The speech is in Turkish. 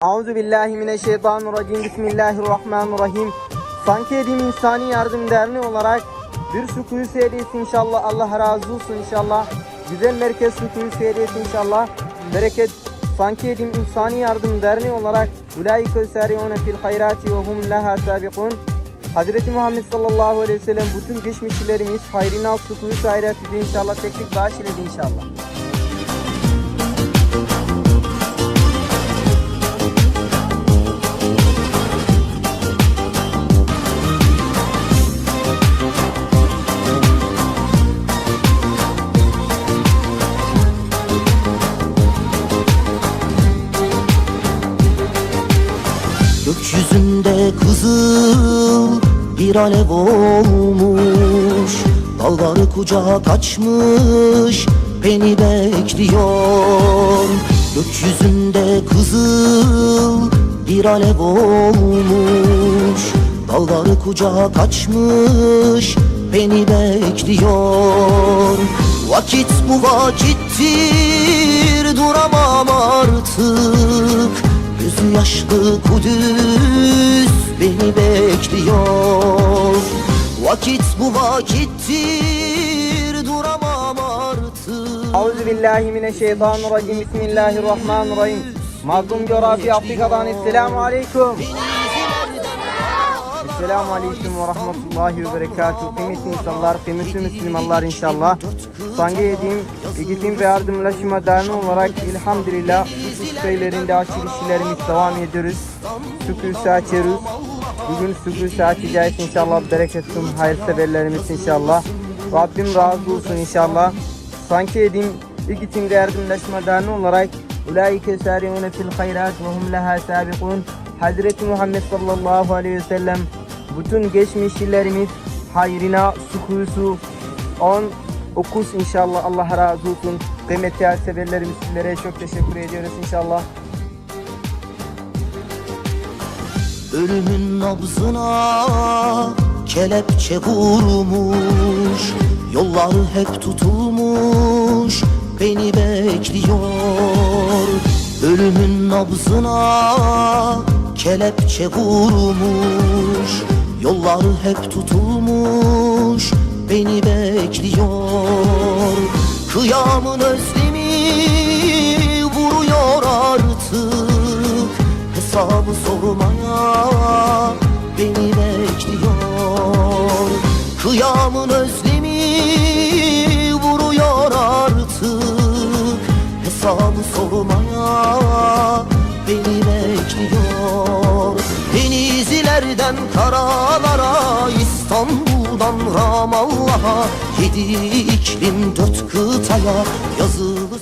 Auzu billahi mineşşeytanirracim. Bismillahirrahmanirrahim. Sanki Edim İnsani Yardım Derneği olarak bir sukuyu serisi inşallah. Allah razı olsun inşallah. Güzel merkez sukuyu serisi inşallah. Bereket Sanki Edim İnsani Yardım Derneği olarak Ulaike sari'une fil hayrati ve hum laha sabikun. Hazreti Muhammed sallallahu aleyhi ve sellem bütün geçmişlerimiz hayrına sukuyu sayreti inşallah teknik bağış inşallah. Gökyüzünde kızıl bir alev olmuş. Dalları kucak açmış beni bekliyor. Gökyüzünde kızıl bir alev olmuş. Dalları kucak açmış beni bekliyor. Vakit bu vakittir duramam artık yaşlı Kudüs beni bekliyor Vakit bu vakittir duramam artık Auzu billahi mineşşeytanirracim. Bismillahirrahmanirrahim. Mazlum coğrafya Afrika'dan Esselamu Aleyküm. Esselamu Aleyküm ve Rahmetullahi ve Berekatuhu. Kıymetli insanlar, kıymetli Müslümanlar inşallah. Sanki yediğim eğitim ve yardımlaşma derneği olarak elhamdülillah şeylerinde açılışlarımız devam ediyoruz. Sükûsü açıyoruz. Bugün sükûsü açacağız inşallah. Bereketsin hayırseverlerimiz inşallah. Rabbim razı olsun inşallah. Sanki edim eğitim ve yardımlaşma derneği olarak Ulaike sari'une fil hayrat ve hum leha sabikun. Hazreti Muhammed sallallahu aleyhi ve sellem bütün geçmişlerimiz hayrına sukusu on okus inşallah Allah razı olsun. Kıymetli severlerimiz sizlere çok teşekkür ediyoruz inşallah. Ölümün nabzına kelepçe vurmuş Yolları hep tutulmuş beni bekliyor Ölümün nabzına kelepçe vurmuş Yolları hep tutulmuş beni bekliyor. Kıyamın özlemi Denizlerden karalara İstanbul'dan Ramallah'a Yedi iklim dört kıtaya yazılı